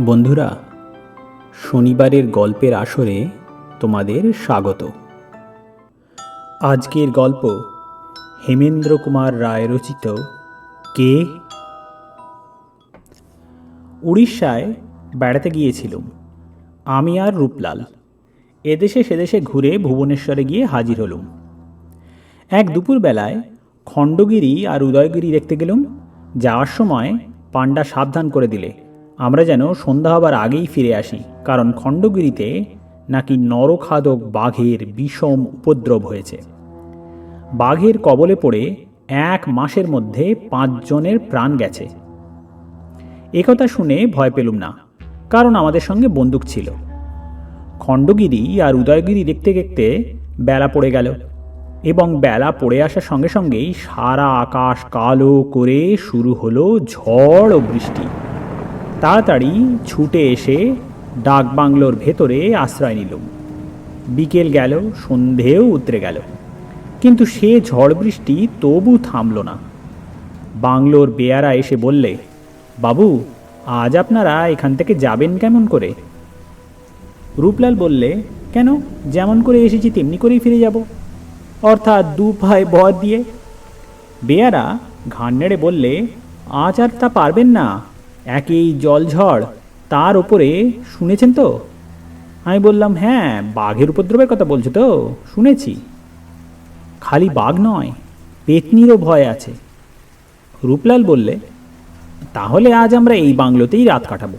বন্ধুরা, শনিবারের গল্পের আসরে তোমাদের স্বাগত। আজকের গল্প হেমেন্দ্র কুমার রায় রচিত কে? উড়িষ্যায় বেড়াতে গিয়েছিলুম। আমি আর রূপলাল। এদেশে সেদেশে ঘুরে ভুবনেশ্বরে গিয়ে হাজির হলুম। এক দুপুরবেলায় খণ্ডগিরি আর উদয়গিরি দেখতে গেলুম। যাওয়ার সময় পাণ্ডা সাবধান করে দিলে। আমরা যেন সন্ধ্যা হবার আগেই ফিরে আসি, কারণ খণ্ডগিরিতে নাকি নরখাদক বাঘের বিষম উপদ্রব হয়েছে। বাঘের কবলে পড়ে এক মাসের মধ্যে পাঁচজনের প্রাণ গেছে। একথা শুনে ভয় পেলুম না, কারণ আমাদের সঙ্গে বন্দুক ছিল। খণ্ডগিরি আর উদয়গিরি দেখতে দেখতে বেলা পড়ে গেল, এবং বেলা পড়ে আসার সঙ্গে সঙ্গেই সারা আকাশ কালো করে শুরু হলো ঝড় ও বৃষ্টি। তাড়াতাড়ি ছুটে এসে ডাক বাংলোর ভেতরে আশ্রয় নিলুম। বিকেল গেল, সন্ধেও উতরে গেল। কিন্তু সে ঝড় বৃষ্টি তবু থামল না। বাংলোর বেয়ারা এসে বললে, বাবু, আজ আপনারা এখান থেকে যাবেন কেমন করে? রূপলাল বললে, কেন? যেমন করে এসেছি তেমনি করেই ফিরে যাব। অর্থাৎ দু ভাই ভর দিয়ে। বেয়ারা ঘাড় নেড়ে বললে, আজ আর তা পারবেন না। একই জলঝড় তার ওপরে শুনেছেন তো? আমি বললাম হ্যাঁ বাঘের উপদ্রবের কথা বলছো তো? শুনেছি। খালি বাঘ নয়, পেতনিরও ভয় আছে। রূপলাল বললে, তাহলে আজ আমরা এই বাংলোতেই রাত কাটাবো।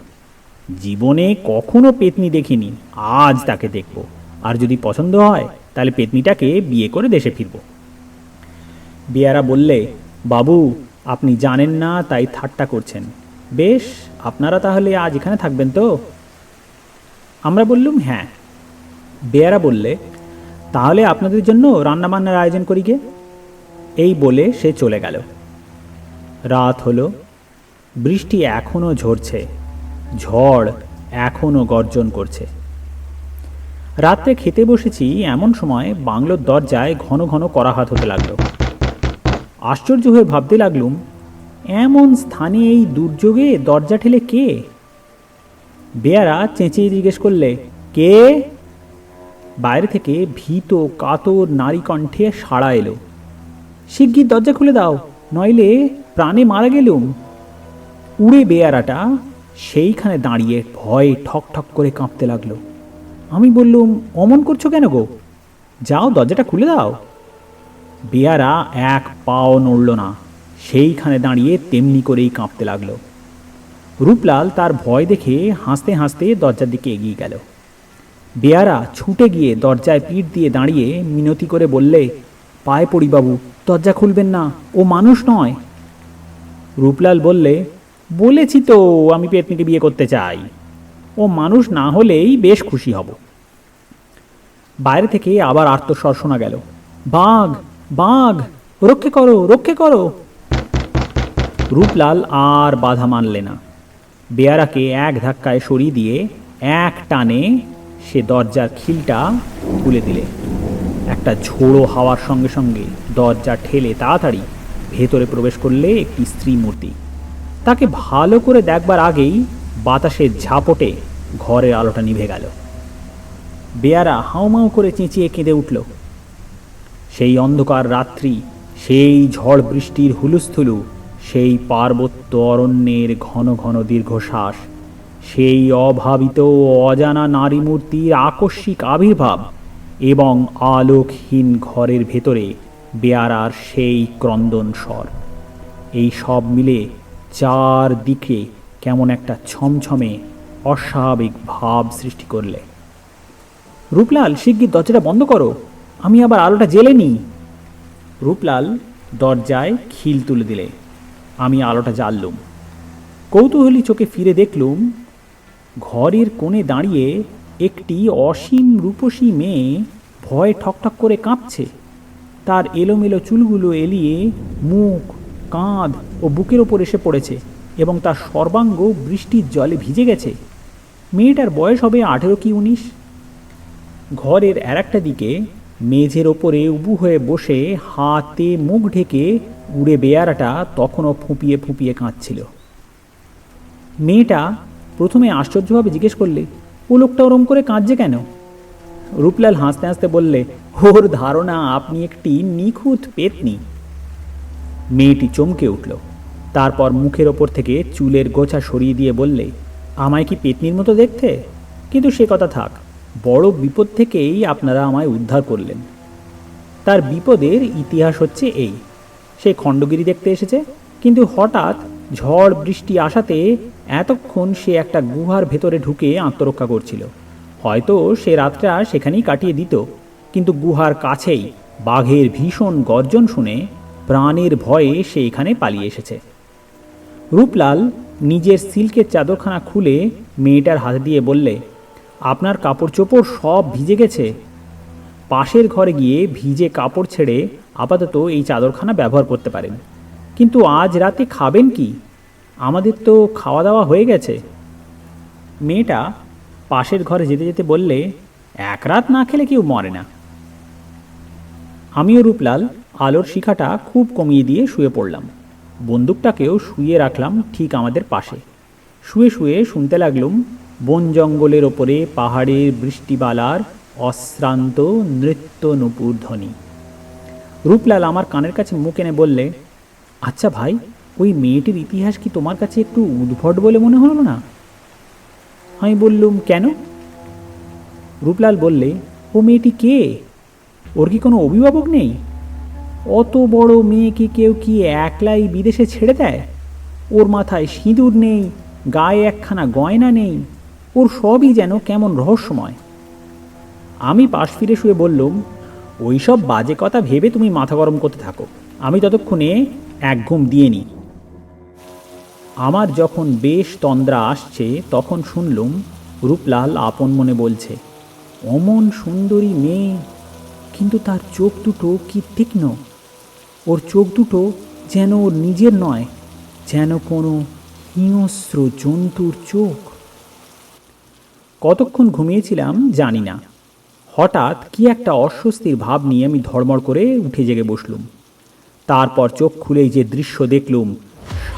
জীবনে কখনো পেতনি দেখিনি, আজ তাকে দেখব। আর যদি পছন্দ হয়, তাহলে পেতনিটাকে বিয়ে করে দেশে ফিরব। বিয়ারা বললে, বাবু, আপনি জানেন না, তাই ঠাট্টা করছেন। বেশ, আপনারা তাহলে আজ এখানে থাকবেন তো? আমরা বললুম হ্যাঁ। বেয়ারা বললে, তাহলে আপনাদের জন্য রান্নাবান্নার আয়োজন করি গে। এই বলে সে চলে গেল। রাত হলো, বৃষ্টি এখনও ঝরছে, ঝড় এখনও গর্জন করছে। রাত্রে খেতে বসেছি, এমন সময় বাংলোর দরজায় ঘন ঘন করাহাত হতে লাগল। আশ্চর্য হয়ে ভাবতে লাগলুম এমন স্থানে এই দুর্যোগে দরজা ঠেলে কে? বেয়ারা চেঁচিয়ে জিজ্ঞেস করলে, কে? বাইরে থেকে ভীত কাতর নারী কণ্ঠে সাড়া এলো। শিগগির দরজা খুলে দাও, নইলে প্রাণে মারা গেলুম। উড়ে বেয়ারাটা সেইখানে দাঁড়িয়ে ভয়ে ঠক ঠক করে কাঁপতে লাগল। আমি বললুম, অমন করছ কেন গো? যাও দরজাটা খুলে দাও। বেয়ারা এক পাও নড়ল না। সেইখানে দাঁড়িয়ে তেমনি করেই কাঁপতে লাগল। রূপলাল তার ভয় দেখে হাসতে হাসতে দরজার দিকে এগিয়ে গেল। বেয়ারা ছুটে গিয়ে দরজায় পিঠ দিয়ে দাঁড়িয়ে মিনতি করে বললে, পায়ে পড়ি বাবু, দরজা খুলবেন না, ও মানুষ নয়। রূপলাল বললে, বলেছি তো, আমি পেতনিকে বিয়ে করতে চাই। ও মানুষ না হলেই বেশ খুশি হব। বাইরে থেকে আবার আর্তস্বর শোনা গেল, বাঘ বাঘ, রক্ষে করো রক্ষে করো। রূপলাল আর বাধা মানলে না। বেয়ারাকে এক ধাক্কায় সরিয়ে দিয়ে এক টানে সে দরজার খিলটা খুলে দিলে। একটা ঝোড়ো হাওয়ার সঙ্গে সঙ্গে দরজা ঠেলে তাড়াতাড়ি ভেতরে প্রবেশ করলে একটি স্ত্রী মূর্তি। তাকে ভালো করে দেখবার আগেই বাতাসের ঝাপটে ঘরের আলোটা নিভে গেল। বেয়ারা হাউমাউ করে চেঁচিয়ে কেঁদে উঠল। সেই অন্ধকার রাত্রি, সেই ঝড় বৃষ্টির হুলুস্থুলু সেই পার্বত্য অরণ্যের ঘন ঘন দীর্ঘশ্বাস, সেই অভাবিত অজানা নারী মূর্তির আকস্মিক আবির্ভাব এবং আলোকহীন ঘরের ভেতরে বেয়ারার সেই ক্রন্দন স্বর এই সব মিলে চারদিকে কেমন একটা ছমছমে অস্বাভাবিক ভাব সৃষ্টি করলে। রূপলাল, শিগগির দরজাটা বন্ধ করো, আমি আবার আলোটা জেলে নিই। রূপলাল দরজায় খিল তুলে দিলে। আমি আলোটা জ্বাললুম। কৌতূহলী চোখে ফিরে দেখলুম, ঘরের কোণে দাঁড়িয়ে একটি অসীম রূপসী মেয়ে ভয়ে ঠকঠক করে কাঁপছে। তার এলোমেলো চুলগুলো এলিয়ে মুখ, কাঁধ ও বুকের ওপর এসে পড়েছে এবং তার সর্বাঙ্গ বৃষ্টির জলে ভিজে গেছে। মেয়েটার বয়স হবে আঠেরো কি উনিশ? ঘরের আর একটা দিকে মেঝের ওপরে উবু হয়ে বসে হাতে মুখ ঢেকে উড়ে বেয়ারাটা তখনও ফুঁপিয়ে ফুঁপিয়ে কাঁদছিল। মেয়েটা প্রথমে আশ্চর্যভাবে জিজ্ঞেস করলে, ও লোকটা ওরম করে কাঁদছে কেন? রূপলাল হাসতে হাসতে বললে, ওর ধারণা, আপনি একটি নিখুঁত পেতনি। মেয়েটি চমকে উঠল। তারপর মুখের ওপর থেকে চুলের গোছা সরিয়ে দিয়ে বললে, আমায় কি পেতনির মতো দেখতে? কিন্তু সে কথা থাক, বড় বিপদ থেকেই আপনারা আমায় উদ্ধার করলেন। তার বিপদের ইতিহাস হচ্ছে এই। সে খণ্ডগিরি দেখতে এসেছে, কিন্তু হঠাৎ ঝড় বৃষ্টি আসাতে এতক্ষণ সে একটা গুহার ভেতরে ঢুকে আত্মরক্ষা করছিল। হয়তো সে রাতটা সেখানেই কাটিয়ে দিত, কিন্তু গুহার কাছেই বাঘের ভীষণ গর্জন শুনে প্রাণের ভয়ে সে এখানে পালিয়ে এসেছে। রূপলাল নিজের সিল্কের চাদরখানা খুলে মেয়েটার হাতে দিয়ে বললে, আপনার কাপড় চোপড় সব ভিজে গেছে? পাশের ঘরে গিয়ে ভিজে কাপড় ছেড়ে আপাতত এই চাদরখানা ব্যবহার করতে পারেন। কিন্তু আজ রাতে খাবেন কি? আমাদের তো খাওয়া দাওয়া হয়ে গেছে। মেয়েটা পাশের ঘরে যেতে যেতে বললে, এক রাত না খেলে কেউ মরে না। আমিও রূপলাল আলোর শিখাটা খুব কমিয়ে দিয়ে শুয়ে পড়লাম। বন্দুকটাকেও শুয়ে রাখলাম ঠিক আমাদের পাশে। শুয়ে শুয়ে শুনতে লাগলুম বন জঙ্গলের ওপরে পাহাড়ের বৃষ্টিবালার অশ্রান্ত নৃত্য নুপুর ধ্বনি রূপলাল আমার কানের কাছে মুখ এনে বললে আচ্ছা ভাই, ওই মেয়েটির ইতিহাস কি তোমার কাছে একটু উদ্ভট বলে মনে হলো না? আমি বললুম, কেন? রূপলাল বললে, ও মেয়েটি কে? ওর কি কোনো অভিভাবক নেই? অত বড় মেয়েকে কেউ কি একলাই বিদেশে ছেড়ে দেয়? ওর মাথায় সিঁদুর নেই, গায়ে একখানা গয়না নেই, ওর সবই যেন কেমন রহস্যময়। আমি পাশ ফিরে শুয়ে বললুম ওই সব বাজে কথা ভেবে তুমি মাথা গরম করতে থাকো। আমি ততক্ষণে এক ঘুম দিয়ে নিই। আমার যখন বেশ তন্দ্রা আসছে, তখন শুনলুম, রূপলাল আপন মনে বলছে, অমন সুন্দরী মেয়ে, কিন্তু তার চোখ দুটো কি তীক্ষ্ণ? ওর চোখ দুটো যেন ওর নিজের নয়, যেন কোনো হিংস্র জন্তুর চোখ। কতক্ষণ ঘুমিয়েছিলাম জানি না। হঠাৎ কি একটা অস্বস্তির ভাব নিয়ে আমি ধর্মড় করে উঠে জেগে বসলুম। তারপর চোখ খুলেই যে দৃশ্য দেখলুম,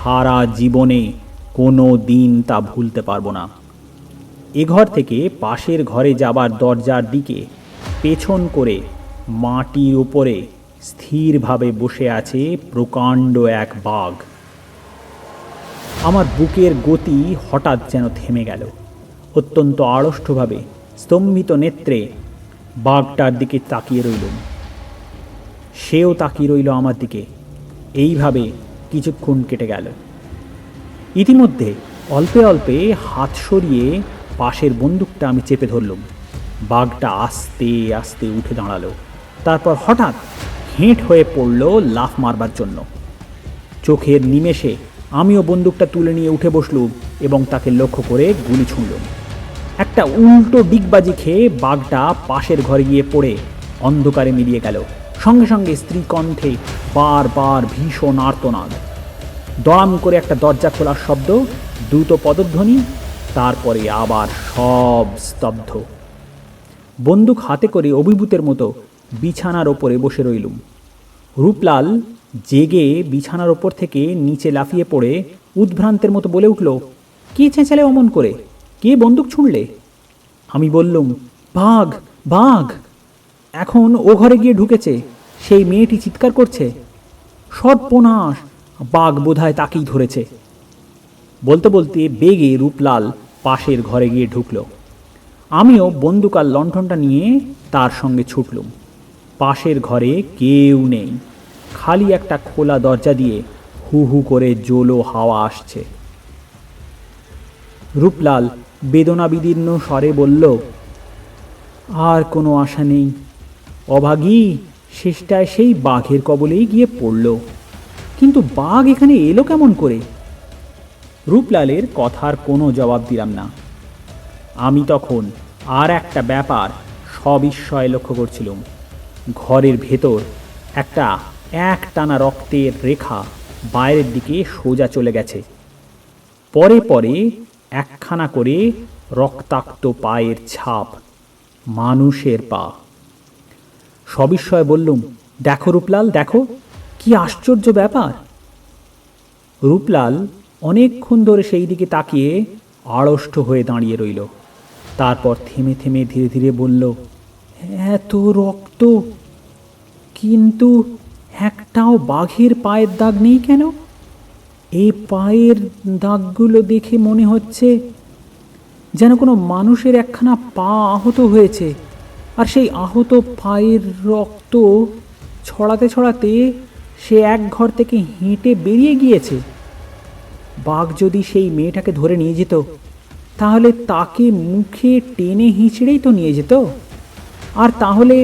সারা জীবনে কোনো দিন তা ভুলতে পারব না। এ ঘর থেকে পাশের ঘরে যাবার দরজার দিকে পেছন করে মাটির উপরে স্থিরভাবে বসে আছে প্রকাণ্ড এক বাঘ। আমার বুকের গতি হঠাৎ যেন থেমে গেল। অত্যন্ত আড়ষ্টভাবে স্তম্ভিত নেত্রে বাঘটার দিকে তাকিয়ে রইলুম সেও তাকিয়ে রইল আমার দিকে। এইভাবে কিছুক্ষণ কেটে গেল। ইতিমধ্যে অল্পে অল্পে হাত সরিয়ে পাশের বন্দুকটা আমি চেপে ধরলুম। বাঘটা আস্তে আস্তে উঠে দাঁড়াল। তারপর হঠাৎ হেঁট হয়ে পড়ল লাফ মারবার জন্য। চোখের নিমেষে আমিও বন্দুকটা তুলে নিয়ে উঠে বসলুম এবং তাকে লক্ষ্য করে গুলি ছুঁড়লুম। একটা উল্টো ডিগবাজি খেয়ে বাঘটা পাশের ঘরে গিয়ে পড়ে। অন্ধকারে মিলিয়ে গেল। সঙ্গে সঙ্গে স্ত্রী কণ্ঠে বারবার ভীষণ আর্তনাদ। দড়াম করে একটা দরজা খোলার শব্দ, দ্রুত পদধ্বনি, তারপরে আবার সব স্তব্ধ। বন্দুক হাতে করে অভিভূতের মতো বিছানার ওপরে বসে রইলুম। রূপলাল জেগে বিছানার ওপর থেকে নিচে লাফিয়ে পড়ে উদ্ভ্রান্তের মতো বলে উঠল, কে চেঁচালে অমন করে? কে বন্দুক ছুঁড়লে? আমি বললুম বাঘ বাঘ এখন ও ঘরে গিয়ে ঢুকেছে, সেই মেয়েটি চিৎকার করছে। সর্বনাশ, বাঘ বোধহয় তাকেই ধরেছে। বলতে বলতে বেগে রূপলাল পাশের ঘরে গিয়ে ঢুকল। আমিও বন্দুক আর লণ্ঠনটা নিয়ে তার সঙ্গে ছুটলুম। পাশের ঘরে কেউ নেই। খালি একটা খোলা দরজা দিয়ে হু হু করে জোলো হাওয়া আসছে। রূপলাল বেদনা বিদীর্ণ স্বরে বলল, আর কোনো আশা নেই। অভাগী শেষটায় সেই বাঘের কবলেই গিয়ে পড়ল। কিন্তু বাঘ এখানে এলো কেমন করে? রূপলালের কথার কোনো জবাব দিলাম না। আমি তখন আর একটা ব্যাপার সবিস্ময়ে লক্ষ্য করছিলাম। ঘরের ভেতর একটা এক টানা রক্তের রেখা বাইরের দিকে সোজা চলে গেছে। পরে পরে একখানা করে রক্তাক্ত পায়ের ছাপ, মানুষের পা। সবিস্ময় বললুম, দেখো রূপলাল, দেখো, কি আশ্চর্য ব্যাপার। রূপলাল অনেকক্ষণ ধরে সেই দিকে তাকিয়ে আড়ষ্ট হয়ে দাঁড়িয়ে রইল। তারপর থেমে থেমে ধীরে ধীরে বলল, এত রক্ত, কিন্তু একটাও বাঘের পায়ের দাগ নেই কেন? এই পায়ের দাগগুলো দেখে মনে হচ্ছে যেন কোনো মানুষের একখানা পা আহত হয়েছে। আর সেই আহত পায়ের রক্ত ছড়াতে ছড়াতে সে এক ঘর থেকে হেঁটে বেরিয়ে গিয়েছে। বাঘ যদি সেই মেয়েটাকে ধরে নিয়ে যেত, তাহলে তাকে মুখে টেনে হিঁচড়েই তো নিয়ে যেত। আর তাহলে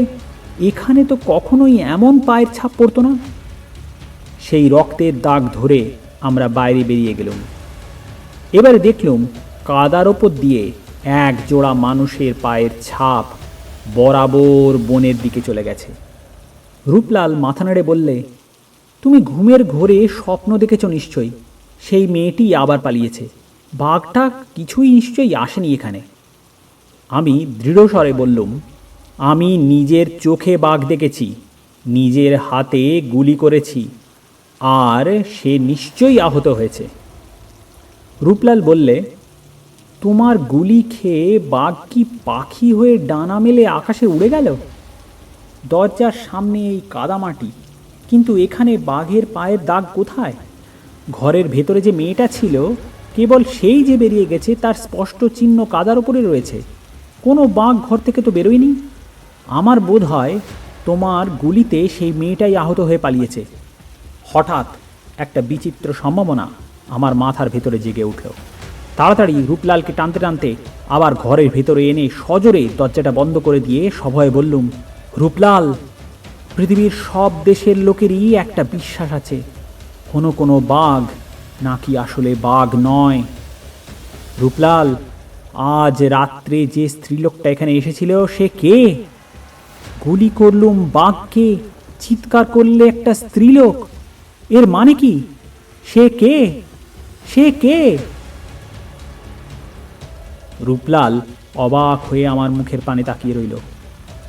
এখানে তো কখনোই এমন পায়ের ছাপ পড়তো না। সেই রক্তের দাগ ধরে আমরা বাইরে বেরিয়ে গেলুম। এবারে দেখলুম কাদার ওপর দিয়ে এক জোড়া মানুষের পায়ের ছাপ বরাবর বনের দিকে চলে গেছে। রূপলাল মাথা নেড়ে বললে, তুমি ঘুমের ঘোরে স্বপ্ন দেখেছ নিশ্চয়ই। সেই মেয়েটি আবার পালিয়েছে। বাঘটা কিছুই নিশ্চয়ই আসেনি এখানে। আমি দৃঢ়স্বরে বললুম, আমি নিজের চোখে বাঘ দেখেছি, নিজের হাতে গুলি করেছি আর সে নিশ্চয়ই আহত হয়েছে। রূপলাল বললে, তোমার গুলি খেয়ে বাঘ কি পাখি হয়ে ডানা মেলে আকাশে উড়ে গেল? দরজার সামনে এই কাদামাটি, কিন্তু এখানে বাঘের পায়ের দাগ কোথায়? ঘরের ভেতরে যে মেয়েটা ছিল, কেবল সেই যে বেরিয়ে গেছে তার স্পষ্ট চিহ্ন কাদার উপরে রয়েছে। কোনো বাঘ ঘর থেকে তো বেরোয়নি। আমার বোধ হয় তোমার গুলিতে সেই মেয়েটাই আহত হয়ে পালিয়েছে। হঠাৎ একটা বিচিত্র সম্ভাবনা আমার মাথার ভেতরে জেগে উঠল। তাড়াতাড়ি রূপলালকে টানতে টানতে আবার ঘরের ভেতরে এনে সজোরে দরজাটা বন্ধ করে দিয়ে সভয়ে বললুম, রূপলাল, পৃথিবীর সব দেশের লোকেরই একটা বিশ্বাস আছে। কোনো কোনো বাঘ নাকি আসলে বাঘ নয়। রূপলাল, আজ রাত্রে যে স্ত্রীলোকটা এখানে এসেছিল সে কে? গুলি করলুম বাঘকে, চিৎকার করলে একটা স্ত্রীলোক এর মানে কি? সে কে? সে কে? রূপলাল অবাক হয়ে আমার মুখের পানে তাকিয়ে রইল।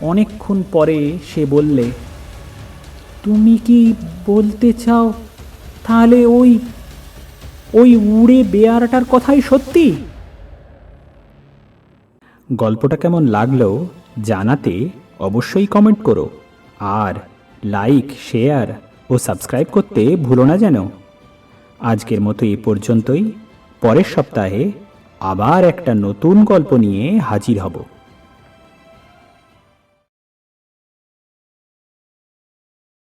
অনেকক্ষণ পরে সে বললে, তুমি কি বলতে চাও? তাহলে ওই ওই উড়ে বেয়ারাটার কথাই সত্যি? গল্পটা কেমন লাগল জানাতে অবশ্যই কমেন্ট করো। আর লাইক, শেয়ার ও সাবস্ক্রাইব করতে ভুলো না যেন। আজকের মতো এ পর্যন্তই। পরের সপ্তাহে আবার একটা নতুন গল্প নিয়ে হাজির হব।